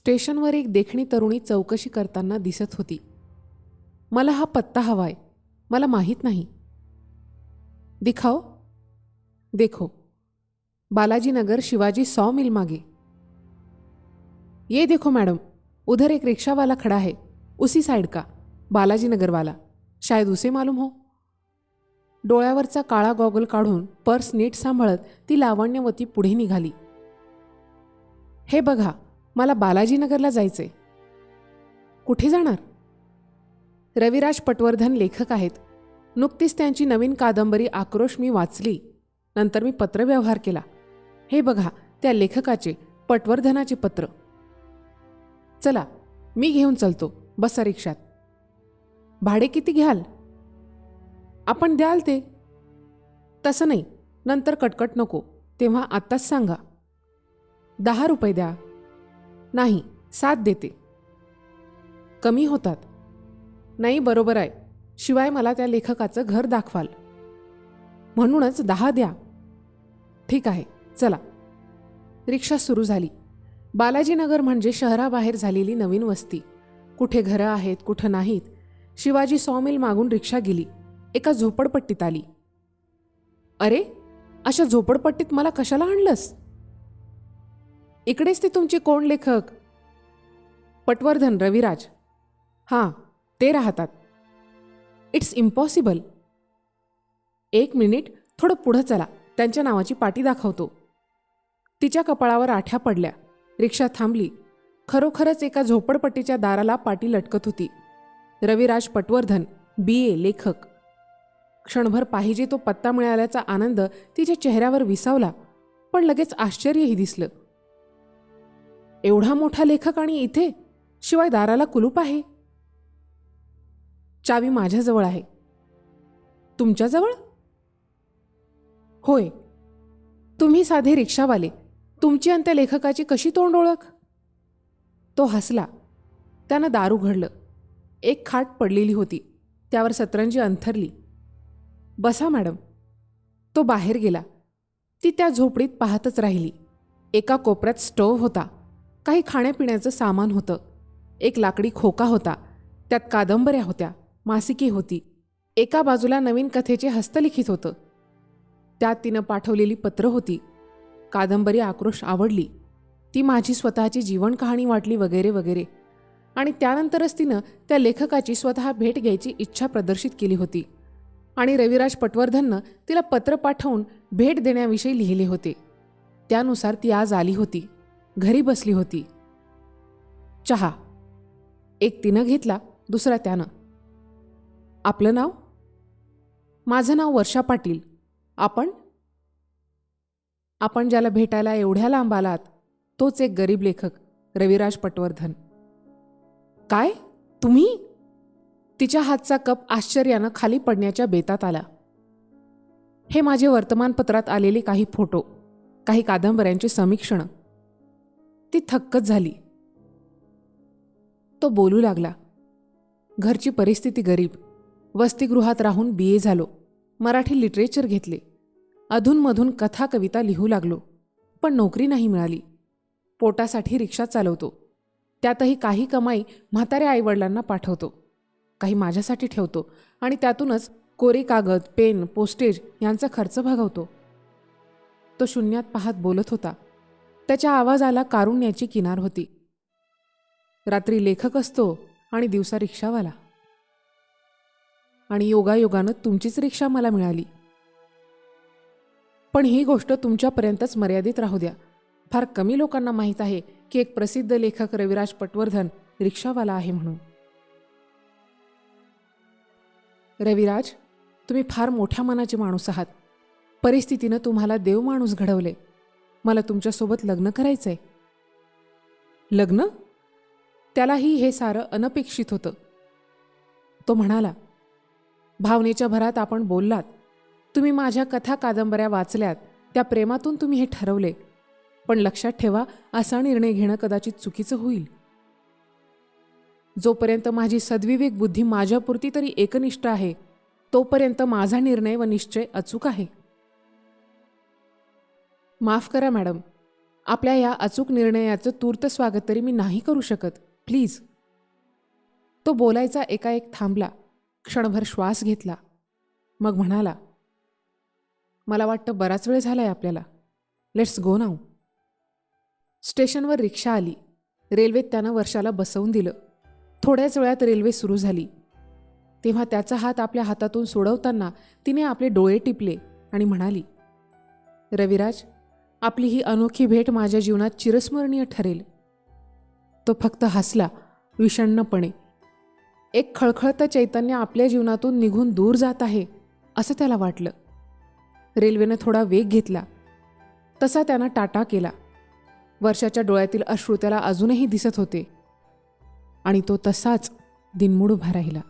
स्टेशनवर एक देखणी तरुणी चौकशी करताना दिसत होती. मला हा पत्ता हवाय. मला माहीत नाही. दिखाओ. देखो. बालाजी नगर शिवाजी सौ मिल मागे. ये देखो मैडम उधर एक रिक्शा वाला खड़ा है उसी साइड का? बालाजी नगर वाला शायद उसे मालूम हो. डोळ्यावरचा काळा गॉगल काढून पर्स नीट सांभाळत ती लावण्यवती पुढे निघाली. हे बघा मला बालाजीनगरला जायचंय. कुठे जाणार? रविराज पटवर्धन लेखक आहेत. नुकतीच त्यांची नवीन कादंबरी आक्रोश मी वाचली. नंतर मी पत्रव्यवहार केला. हे बघा त्या लेखकाचे पटवर्धनाचे पत्र. चला मी घेऊन चलतो बसा रिक्षात. भाडे किती घ्याल? आपण द्याल ते? तसं नाही नंतर कटकट नको तेव्हा आत्ताच सांगा. दहा रुपये द्या. नाही साथ देते. कमी होतात. नाही बरोबर आहे. शिवाय मला त्या लेखकाचं घर दाखवाल. म्हणूनच दहा द्या. ठीक आहे चला. रिक्षा सुरू झाली. बालाजीनगर म्हणजे शहराबाहेर झालेली नवीन वस्ती. कुठे घरं आहेत कुठं नाहीत शिवाजी सॉमिल मागून रिक्षा गेली. एका झोपडपट्टीत आली. अरे अशा झोपडपट्टीत मला कशाला आणलंस? इकडेच ते तुमचे कोण लेखक? पटवर्धन रविराज. हां ते राहतात. इट्स इम्पॉसिबल एक मिनिट थोडं पुढं चला. त्यांच्या नावाची पाटी दाखवतो. तिच्या कपाळावर आठ्या पडल्या. रिक्षा थांबली. खरोखरच एका झोपडपट्टीच्या दाराला पाटी लटकत होती. रविराज पटवर्धन बी ए लेखक. क्षणभर पाहिजे तो पत्ता मिळाल्याचा आनंद तिच्या चेहऱ्यावर विसावला पण लगेच आश्चर्यही दिसलं. एवढा मोठा लेखक आणि इथे शिवाय दाराला कुलूप आहे? चावी माझ्याजवळ आहे. तुमच्याजवळ? होय. तुम्ही साधे रिक्षावाले. तुमची आणि त्या लेखकाची कशी तोंड ओळख? तो हसला. त्यानं दार उघडलं. एक खाट पडलेली होती. त्यावर सतरंजी अंथरली. बसा मॅडम. तो बाहेर गेला. ती त्या झोपडीत पाहतच राहिली. एका कोपऱ्यात स्टोव्ह होता. काही खाण्यापिण्याचं सामान होतं. एक लाकडी खोका होता. त्यात कादंबऱ्या होत्या. मासिकी होती. एका बाजूला नवीन कथेचे हस्तलिखित होतं. त्यात तिनं पाठवलेली पत्र होती. कादंबरी आक्रोश आवडली. ती माझी स्वतःची जीवन कहाणी वाटली वगैरे वगैरे. आणि त्यानंतरच तिनं त्या लेखकाची स्वतः भेट घ्यायची इच्छा प्रदर्शित केली होती. आणि रविराज पटवर्धननं तिला पत्र पाठवून भेट देण्याविषयी लिहिले होते. त्यानुसार ती आज आली होती. घरी बसली होती. चहा. एक तिनं घेतला दुसरा त्यानं. आपलं नाव? माझं नाव वर्षा पाटील. आपण? आपण ज्याला भेटायला एवढ्या लांब आलात तोच एक गरीब लेखक रविराज पटवर्धन. काय? तुम्ही? तिच्या हातचा कप आश्चर्यानं खाली पडण्याच्या बेतात आला. हे माझे वर्तमानपत्रात आलेले काही फोटो काही कादंबऱ्यांची समीक्षणं. ती थक्कच झाली. तो बोलू लागला घरची परिस्थिती गरीब. वसतिगृहात राहून बी. ए. झालो. मराठी लिटरेचर घेतले. अधूनमधून कथा कविता लिहू लागलो. पण नोकरी नाही मिळाली. पोटासाठी रिक्षा चालवतो. त्यातही काही कमाई म्हाताऱ्या आईवडिलांना पाठवतो. काही माझ्यासाठी ठेवतो आणि त्यातूनच कोरे कागद पेन पोस्टेज यांचा खर्च भागवतो. तो शून्यात पाहत बोलत होता. त्याच्या आवाजाला कारुण्याची किनार होती. रात्री लेखक असतो आणि दिवसा रिक्षावाला. आणि योगायोगानं तुमचीच रिक्षा मला मिळाली. पण ही गोष्ट तुमच्यापर्यंतच मर्यादित राहू द्या. फार कमी लोकांना माहीत आहे की एक प्रसिद्ध लेखक रविराज पटवर्धन रिक्षावाला आहे म्हणून. रविराज तुम्ही फार मोठ्या मनाचे माणूस आहात. परिस्थितीनं तुम्हाला देव माणूस घडवले. मला तुमच्यासोबत लग्न करायचंय. लग्न? त्यालाही हे सारं अनपेक्षित होतं. तो म्हणाला भावनेच्या भरात आपण बोललात. तुम्ही माझ्या कथा कादंबऱ्या वाचल्यात. त्या प्रेमातून तुम्ही हे ठरवले. पण लक्षात ठेवा असा निर्णय घेणं कदाचित चुकीचं होईल. जोपर्यंत माझी सद्विवेक बुद्धी माझ्यापुरती तरी एकनिष्ठ आहे तोपर्यंत माझा निर्णय व निश्चय अचूक आहे. माफ करा मॅडम. आपल्या या अचूक निर्णयाचं तूर्त स्वागत तरी मी नाही करू शकत. प्लीज. तो बोलायचा एकाएक थांबला. क्षणभर श्वास घेतला. मग म्हणाला मला वाटतं बराच वेळ झाला आहे आपल्याला. Let's go now. स्टेशनवर रिक्षा आली. रेल्वेत त्यानं वर्षाला बसवून दिलं. थोड्याच वेळात रेल्वे सुरू झाली. तेव्हा त्याचा हात आपल्या हातातून सोडवताना तिने आपले डोळे टिपले आणि म्हणाली रविराज आपली ही अनोखी भेट माझ्या जीवनात चिरस्मरणीय ठरेल. तो फक्त हसला विषण्णपणे. एक खळखळतं चैतन्य आपल्या जीवनातून निघून दूर जात आहे असं त्याला वाटलं. रेल्वेनं थोडा वेग घेतला. तसा त्यानं टाटा केला. वर्षाच्या डोळ्यातील अश्रू त्याला अजूनही दिसत होते. आणि तो तसाच दिनमुड उभा राहिला.